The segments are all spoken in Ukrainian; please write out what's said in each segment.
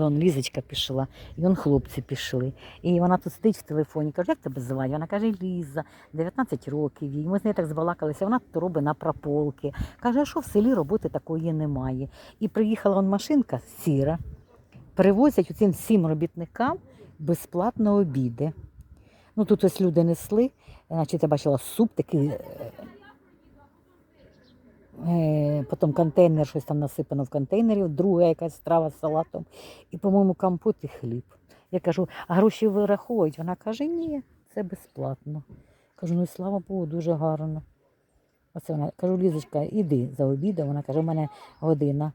Вон Лізочка пішла, і вон хлопці пішли. І вона тут сидить в телефоні, каже, як тебе звати? Вона каже, Ліза, 19 років їй. Ми з нею так збалакалися, вона тут робить на прополки. Каже, а що в селі роботи такої немає. І приїхала он машинка сіра, привозять цим всім робітникам безплатно обіди. Ну тут ось люди несли, значить, я бачила суп такий. Е, потім контейнер, щось там насипано в контейнері, друга якась страва з салатом, і, по-моєму, компот і хліб. Я кажу, а гроші вираховують? Вона каже, ні, це безплатно. Кажу, ну слава Богу, дуже гарно. Оце вона кажу, Лізочка, іди за обідом. Вона каже, у мене година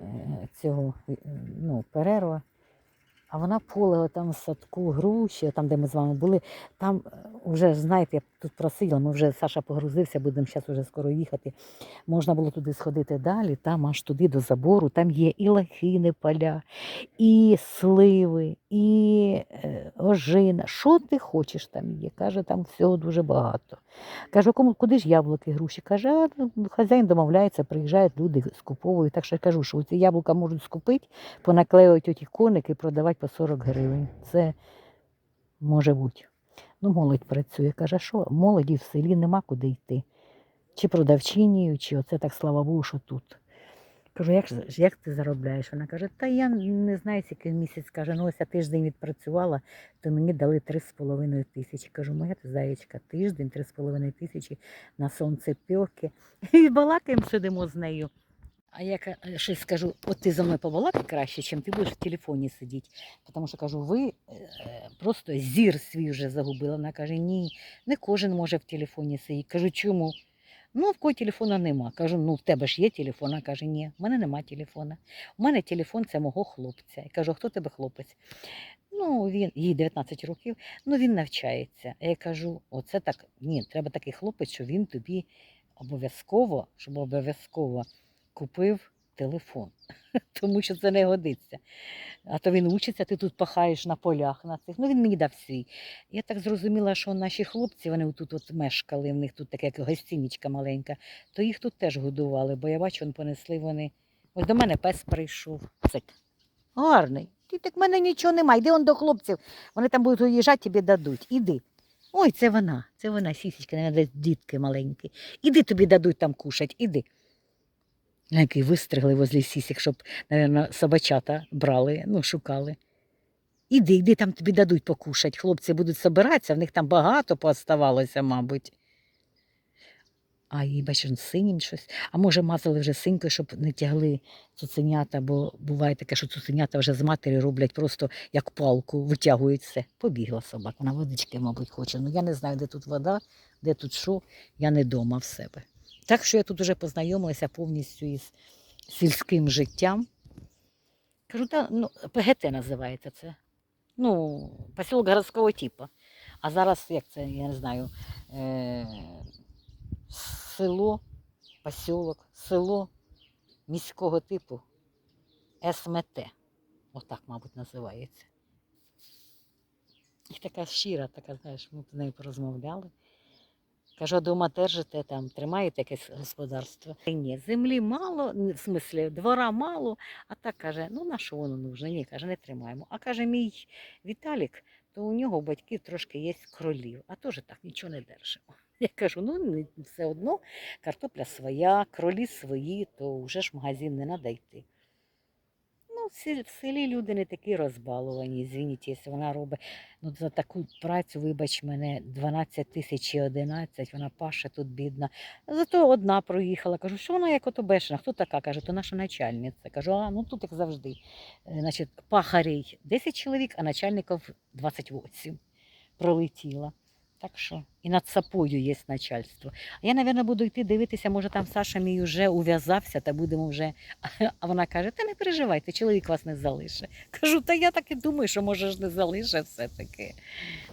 е, цього е, ну, перерва. А вона поле там в садку груші, там, де ми з вами були, там е, вже, знаєте, я тут просила, ми вже Саша погрузився, будемо зараз вже скоро їхати. Можна було туди сходити далі, там аж туди до забору, там є і лохини поля, і сливи, і е, ожина. Що ти хочеш там є? Каже, там всього дуже багато. Кажу, кому куди ж яблуки, груші? Каже, а ну, хазяїн домовляється, приїжджають люди, скуповують. Так що я кажу, що ці яблука можуть скупити, понаклеювати оті коники і продавати по 40 гривень. Це може бути. Ну, молодь працює. Каже, що молоді в селі нема куди йти. Чи продавчинію, чи оце так слава Богу, що тут. Кажу, як, як ти заробляєш? Вона каже, та я не знаю, скільки місяць каже, ну ось я тиждень відпрацювала, то мені дали 3,5 тисячі. Кажу, моя ти заєчка, тиждень, 3,5 тисячі на сонце пьоки. І балакаємо, сидимо з нею. А я щось скажу, от ти за мною побалакай краще, чим ти будеш в телефоні сидіти. Тому що кажу, ви е, просто зір свій вже загубила. Вона каже, ні, не кожен може в телефоні сидіти. Кажу, чому? Ну, в кого телефона нема. Кажу, ну в тебе ж є телефон. А каже, ні, в мене нема телефона. У мене телефон це мого хлопця. Я кажу, хто тебе хлопець? Ну, він, їй 19 років, ну він навчається. А я кажу, оце так, ні, треба такий хлопець, що він тобі обов'язково, щоб обов'язково купив телефон, тому що це не годиться. А то він учиться, ти тут пахаєш на полях на цих. Ну він мені дав свій. Я так зрозуміла, що наші хлопці, вони тут от мешкали, в них тут така як гостинічка маленька, то їх тут теж годували, бо я бачу, вони понесли вони. Ось до мене пес прийшов. Цик. Гарний. Ти так в мене нічого немає. Йди он до хлопців. Вони там будуть уїжджати, тобі дадуть. Іди. Ой, це вона, це вона, сісічка, десь дітки маленькі. Іди тобі дадуть там кушать, іди. Який вистригли возле сісік, щоб, мабуть, собачата брали, ну, шукали. Іди, іди, там тобі дадуть покушать. Хлопці будуть собиратися, в них там багато пооставалося, мабуть. А їй, бачиш, синім щось. А може, мазали вже синькою, щоб не тягли цуценята, бо буває таке, що цуценята вже з матері роблять просто як палку, витягують все. Побігла собака, вона водички, мабуть, хоче. Ну я не знаю, де тут вода, де тут що, я не вдома в себе. Так що я тут вже познайомилася повністю із сільським життям. Кажу, та, ну, ПГТ називається це. Ну, посілок городського типу. А зараз, як це, я не знаю, е- село, посілок, село міського типу СМТ. Отак, мабуть, називається. І така щира, така, знаєш, ми з нею порозмовляли. Кажу, дома держите там, тримаєте якесь господарство? Ні, землі мало, в смислі, двора мало, а так каже, ну на що воно нужно? Ні, каже, не тримаємо. А каже, мій Віталік, то у нього батьків трошки є кролів, а теж так нічого не держимо. Я кажу, ну все одно картопля своя, кролі свої, то вже ж магазин не треба йти. В селі, люди не такі розбаловані, звініть, якщо вона робить ну, за таку працю, вибач мене, 12 тисяч і 11, вона паша тут бідна. Зато одна проїхала. Кажу, що вона як ото бешена? Хто така? Каже, то наша начальниця. Кажу, а ну тут як завжди. Е, Значить, пахарей 10 чоловік, а начальників 28 пролетіла. Так що і над сапою є начальство. А я, мабуть, буду йти дивитися, може там Саша мій вже ув'язався, та будемо вже. А вона каже: Та не переживайте, чоловік вас не залишить. Кажу, та я так і думаю, що може ж не залишить все-таки.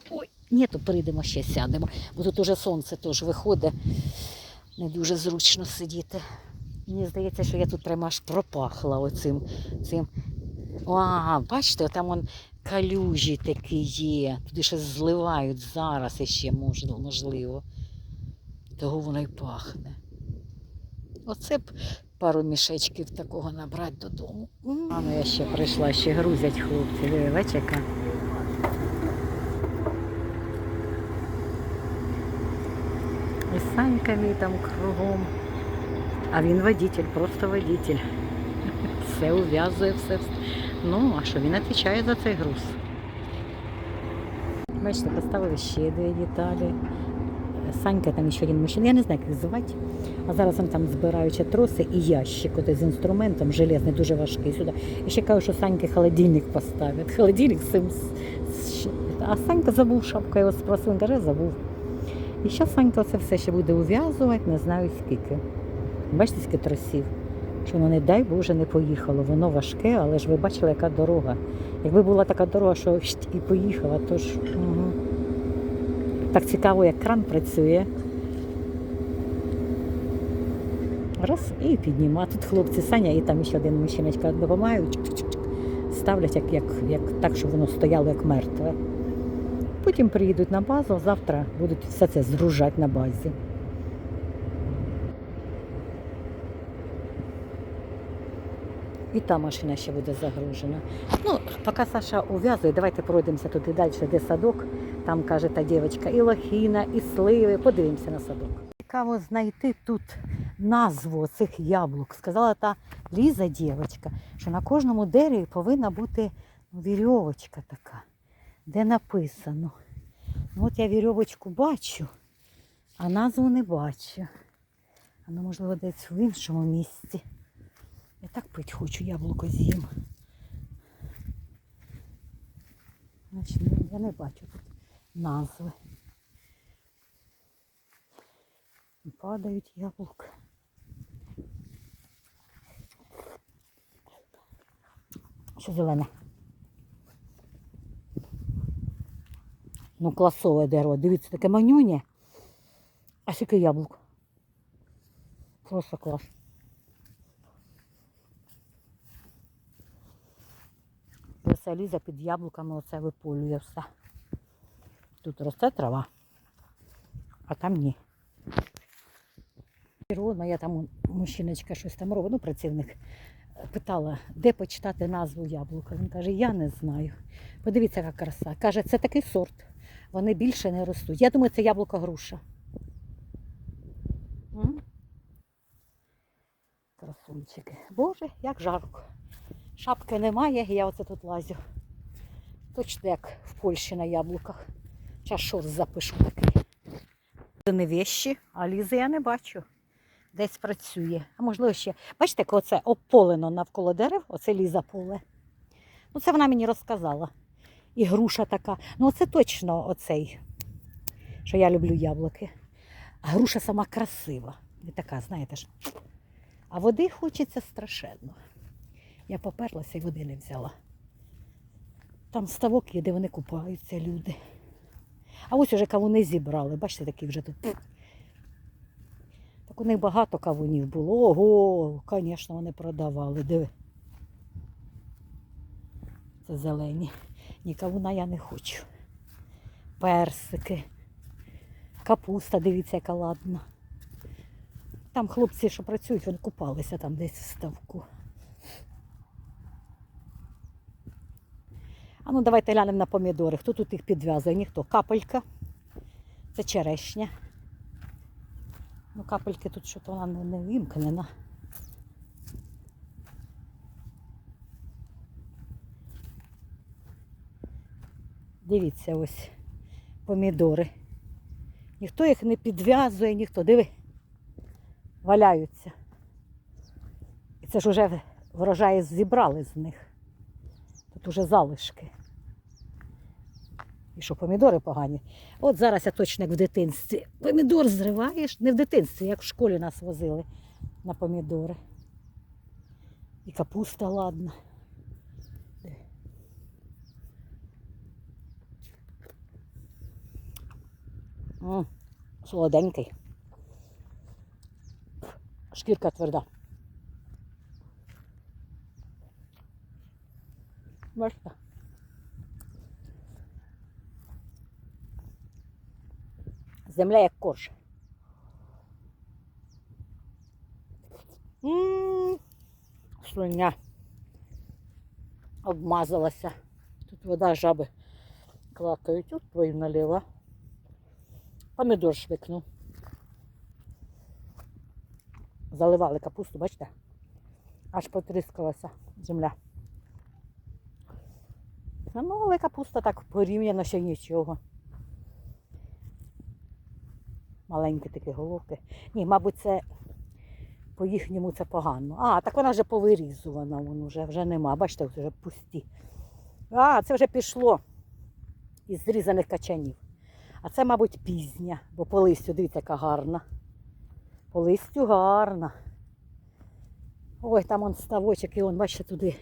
Ой, ні, то прийдемо ще сядемо, бо тут уже сонце теж виходить. Не дуже зручно сидіти. Мені здається, що я тут прямо аж пропахла оцим. Цим. А, бачите, там он калюжі такі є. Туди ще зливають зараз іще можливо. Того воно й пахне. Оце б пару мішечків такого набрати додому. М. А ну я ще прийшла, ще грузять хлопці. Диви. І Санька мій там кругом. А він водитель, просто водитель. Все ув'язує, все. Ну, а що він відповідає за цей груз? Бачите, поставили ще дві деталі. Санька там ще один мужчина, я не знаю, як їх звати. А зараз вони там збирають троси і ящик з інструментом железний, дуже важкий сюди. І ще кажуть, що Саньки холодильник поставить. Холодильник з- А Санька забув шапку, я його спросив, він каже, забув. І зараз Санька це все ще буде ув'язувати, не знаю скільки. Бачите, скільки тросів? Що воно, не дай Боже, не поїхало. Воно важке, але ж ви бачили, яка дорога. Якби була така дорога, що і поїхала, то ж. Угу. Так цікаво, як кран працює. Раз і підніма. Тут хлопці Саня і там ще один мужчиночка допомагають. Ставлять як, як, як так, щоб воно стояло як мертве. Потім приїдуть на базу, завтра будуть все це згружати на базі. І та машина ще буде загружена. Ну, поки Саша ув'язує, давайте пройдемося туди далі, де садок. Там каже та дівчинка, і лохіна, і сливи. Подивимося на садок. Цікаво знайти тут назву цих яблук. Сказала та Ліза дівчинка, що на кожному дереві повинна бути вірьовочка така, де написано. Ну, от я вірьовочку бачу, а назву не бачу. А ну, можливо, десь в іншому місці. Я так пить хочу, яблуко з'їм. Ну, я не бачу тут назви. Падають яблука. Що зелене? Ну, класове дерево. Дивіться, таке манюнє. А скільки яблук. Просто клас. І оце Ліза під яблуками оце виполює все. Тут росте трава, а там ні. Природно, я там мужчиночка щось там робить, ну працівник е, питала, де почитати назву яблука. Він каже, я не знаю. Подивіться, яка краса. Каже, це такий сорт. Вони більше не ростуть. Я думаю, це яблука груша. Красунчики. Боже, як жарко. Шапки немає, я оце тут лазю. Точно як в Польщі на яблуках. Час шорт запишу такий. Це не вещі, а лізи я не бачу. Десь працює. А можливо ще. Бачите, як оце ополено навколо дерев, оце ліза поле. Ну, це вона мені розказала. І груша така. Ну, оце точно оцей, що я люблю яблуки. А груша сама красива. І така, знаєте ж. А води хочеться страшенно. Я поперлася і води не взяла. Там ставок є, де вони купаються, люди. А ось уже кавуни зібрали. Бачите, такі вже тут. Так у них багато кавунів було. Ого, звісно, вони продавали. Диви. Це зелені. Ні, кавуна я не хочу. Персики. Капуста, дивіться, яка ладна. Там хлопці, що працюють, вони купалися там десь в ставку. А ну давайте глянемо на помідори. Хто тут їх підв'язує? Ніхто. Капелька. Це черешня. Ну, капельки тут що-то вона не, не вимкнена. Дивіться ось помідори. Ніхто їх не підв'язує, ніхто. Диви, валяються. І це ж вже врожаї зібрали з них. Тут уже залишки. І що, помідори погані. От зараз я точно як в дитинстві. Помідор зриваєш, не в дитинстві, як в школі нас возили на помідори. І капуста ладна. Солоденький. Шкірка тверда. Бачите? Земля як корж. М, Слиня обмазалася. Тут вода жаби клакають. От твою налила. Помідор швикнув. Заливали капусту, бачите? Аж потріскалася земля. Ну, але капуста так порівняно ще нічого. Маленькі такі головки. Ні, мабуть, це по їхньому це погано. А, так вона вже повирізувана, вон вже, вже нема. Бачите, вже пусті. А, це вже пішло із зрізаних качанів. А це, мабуть, пізня, бо по листю, дивіться, яка гарна. По листю гарна. Ой, там он ставочок, і он, бачите, туди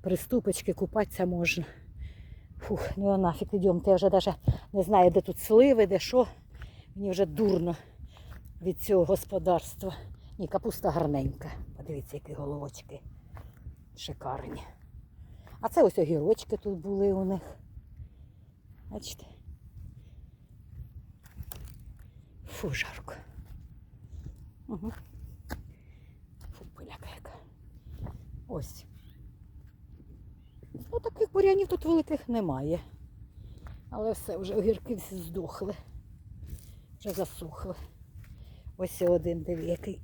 приступочки, купатися можна. Фух, ну а нафіг йдемте, я вже навіть не знаю, де тут сливи, де що. Мені вже дурно від цього господарства. Ні, капуста гарненька. Подивіться, які головочки. Шикарні. А це ось огірочки тут були у них. Бачите? Фу, жарко. Угу. Фу, пиляка яка. Ось. Ну, таких бурянів тут великих немає. Але все, вже огірки всі здохли. Вже засухли. Ось один диви, який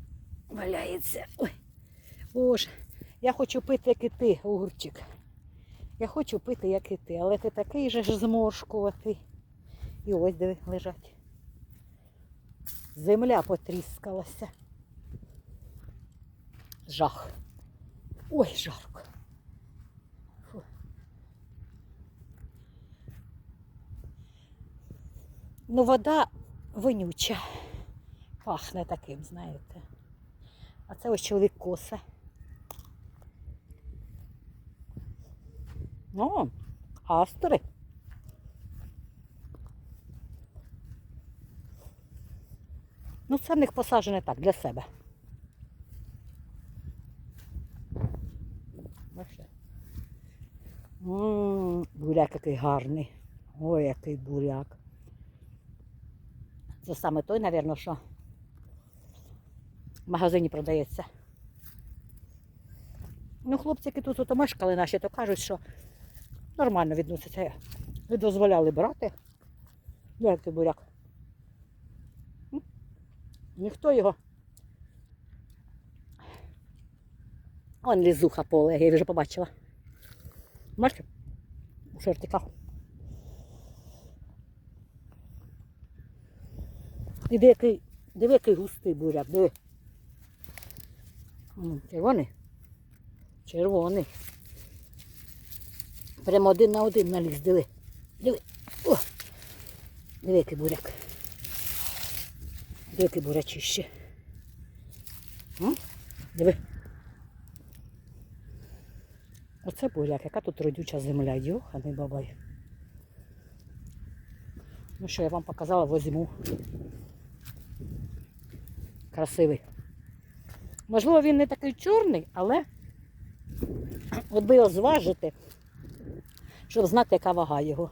валяється. Ой. Боже, я хочу пити, як і ти, огурчик. Я хочу пити, як і ти, але ти такий же ж зморшкуватий. І ось диви, лежать. Земля потріскалася. Жах. Ой, жарко. Фу. Ну, вода вонюча. Пахне таким, знаєте. А це ось чоловік коса. О, астри. Ну, це в них посаджене так, для себе. Бачите? М, Буряк який гарний. Ой, який буряк. Це саме той, мабуть, що в магазині продається. Ну, хлопці, які тут мешкали наші, то кажуть, що нормально відносяться. Не дозволяли брати. Ну, який буряк. Ніхто його. Он лізуха поле, я вже побачила. Бачите? У шортиках. Диви, який, диви, який густий буряк, диви. Червоний? Червоний. Прямо один на один наліз, диви. Диви. О! Диви, який буряк. Диви, який бурячище. Диви. Оце буряк, яка тут родюча земля. Йоха, не бабай. Ну що, я вам показала, возьму. Красивий. Можливо, він не такий чорний, але от би його зважити, щоб знати, яка вага його.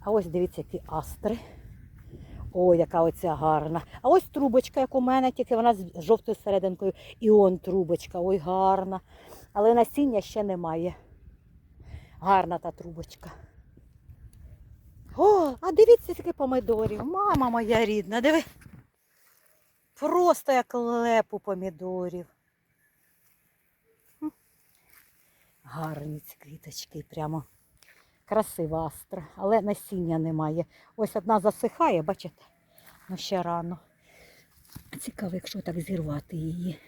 А ось дивіться, які астри. Ой, яка оця гарна. А ось трубочка, як у мене, тільки вона з жовтою серединкою. І он трубочка, ой, гарна. Але насіння ще немає. Гарна та трубочка. О, а дивіться, скільки помидорів. Мама моя рідна, диви. Просто як лепу помідорів. Гарні ці квіточки, прямо красива астра, але насіння немає. Ось одна засихає, бачите? Ну ще рано. Цікаво, якщо так зірвати її.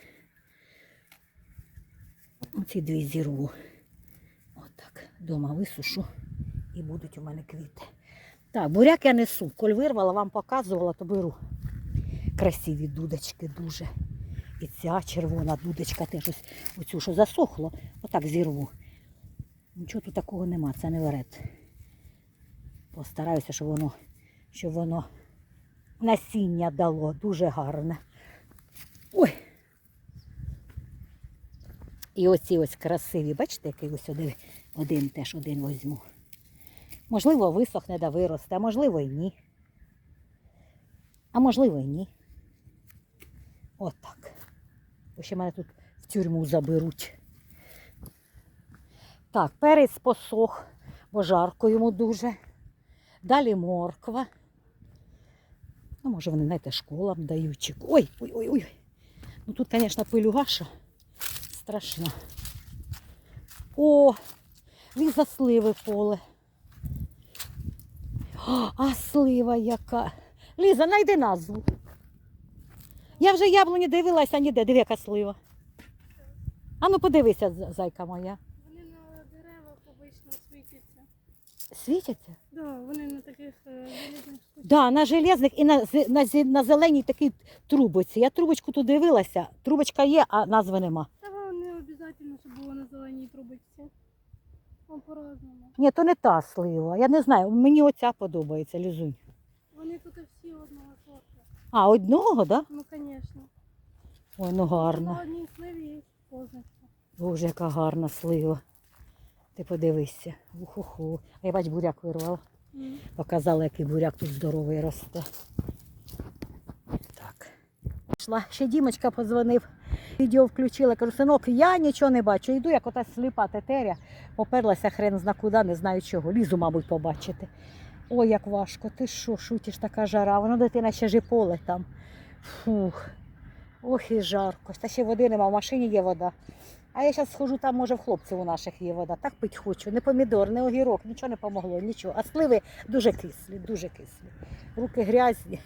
Оці дві зірву. Отак. Дома висушу і будуть у мене квіти. Так, буряк я несу. Коль вирвала, вам показувала, то беру. Красиві дудочки дуже. І ця червона дудочка теж ось оцю, що засохло, отак зірву. Нічого тут такого нема, це не верет. Постараюся, щоб воно, щоб воно насіння дало. Дуже гарне. Ой. І оці ось красиві, бачите, який ось один, один теж один візьму. Можливо, висохне да виросте, а можливо і ні. А можливо і ні. Отак. бо ще мене тут в тюрму заберуть. Так, перець посох, бо жарко йому дуже. Далі морква. Ну, може, вони, знаєте, школам дають. Ой, ой, ой, ой. Ну тут, звісно, пилюгаша страшна. О, ліза сливи поле. О, а слива яка. Ліза, найди назву. Я вже яблуні дивилася ніде, диви, яка слива. А ну подивися, зайка моя. Вони на деревах обично світяться. Світяться? Да, вони на таких е. Да, на железних і на, на, на зеленій такій трубочці. Я трубочку тут дивилася. Трубочка є, а назви нема. Та не обов'язково, щоб було на зеленій трубочці. Ну, по-разному. Ні, то не та слива. Я не знаю, мені оця подобається, Лізунь. Вони тут. А, одного, да? Ну, звісно. Ой, ну На гарна. одній сливі є позначка. Боже, яка гарна слива. Ти подивися. Уху-ху. А я бач, буряк вирвала. М. Показала, який буряк тут здоровий росте. Так. Пішла. Ще Дімочка подзвонив. Відео включила. Кажу, синок, я нічого не бачу. Йду, як ота сліпа тетеря, поперлася хрен зна куди, не знаю чого. Лізу, мабуть, побачити. Ой, як важко. Ти що, шутиш, така жара. Воно дитина ще ж поле там. Фух. Ох і жарко. Та ще води нема, в машині є вода. А я зараз схожу, там, може, в хлопців у наших є вода. Так пить хочу. Не помідор, не огірок, нічого не помогло, нічого. А сливи дуже кислі, дуже кислі. Руки грязні.